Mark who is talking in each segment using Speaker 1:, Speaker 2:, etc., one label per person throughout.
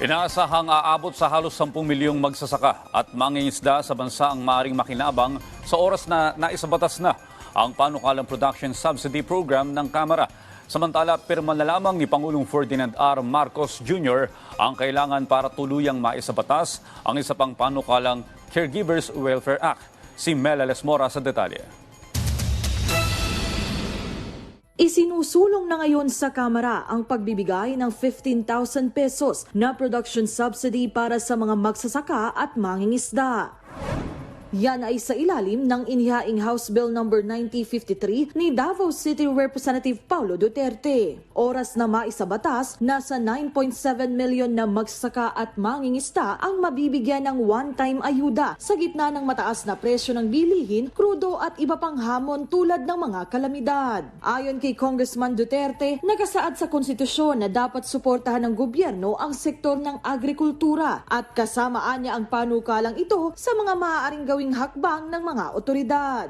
Speaker 1: Inaasahang aabot sa halos 10 milyong magsasaka at mangingisda sa bansa ang maring makinabang sa oras na naisabatas na ang panukalang production subsidy program ng Kamara. Samantala, pirma na lamang ni Pangulong Ferdinand R. Marcos Jr. ang kailangan para tuluyang maisabatas ang isa pang panukalang Caregivers Welfare Act. Si Mela Lesmora sa detalye.
Speaker 2: Isinusulong na ngayon sa Kamara ang pagbibigay ng 15,000 pesos na production subsidy para sa mga magsasaka at mangingisda. Yan ay sa ilalim ng inihaing House Bill No. 9053 ni Davao City Representative Paulo Duterte. Oras na maisabatas, nasa 9.7 milyon na magsasaka at mangingista ang mabibigyan ng one-time ayuda sa gitna ng mataas na presyo ng bilihin, krudo at iba pang hamon tulad ng mga kalamidad. Ayon kay Congressman Duterte, nakasaad sa konstitusyon na dapat suportahan ng gobyerno ang sektor ng agrikultura at kasamaan niya ang panukalang ito sa mga maaaring gawing hakbang ng mga otoridad.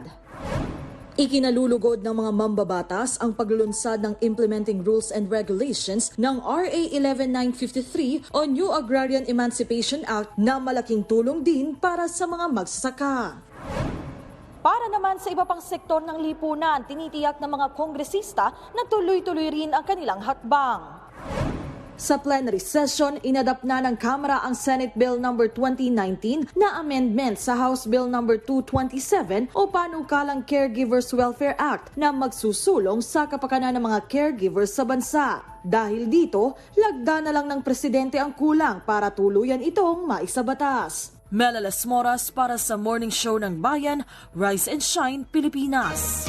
Speaker 2: Ikinalulugod ng mga mambabatas ang paglulunsad ng Implementing Rules and Regulations ng RA 11953 o New Agrarian Emancipation Act na malaking tulong din para sa mga magsasaka. Para naman sa iba pang sektor ng lipunan, tinitiyak ng mga kongresista na tuloy-tuloy rin ang kanilang hakbang. Sa plenary session, inadapt na ng Kamara ang Senate Bill No. 2019 na amendment sa House Bill No. 227 o panukalang Caregivers Welfare Act na magsusulong sa kapakanan ng mga caregivers sa bansa. Dahil dito, lagda na lang ng presidente ang kulang para tuluyan itong maisabatas. Melalas Moras para sa Morning Show ng Bayan, Rise and Shine, Pilipinas.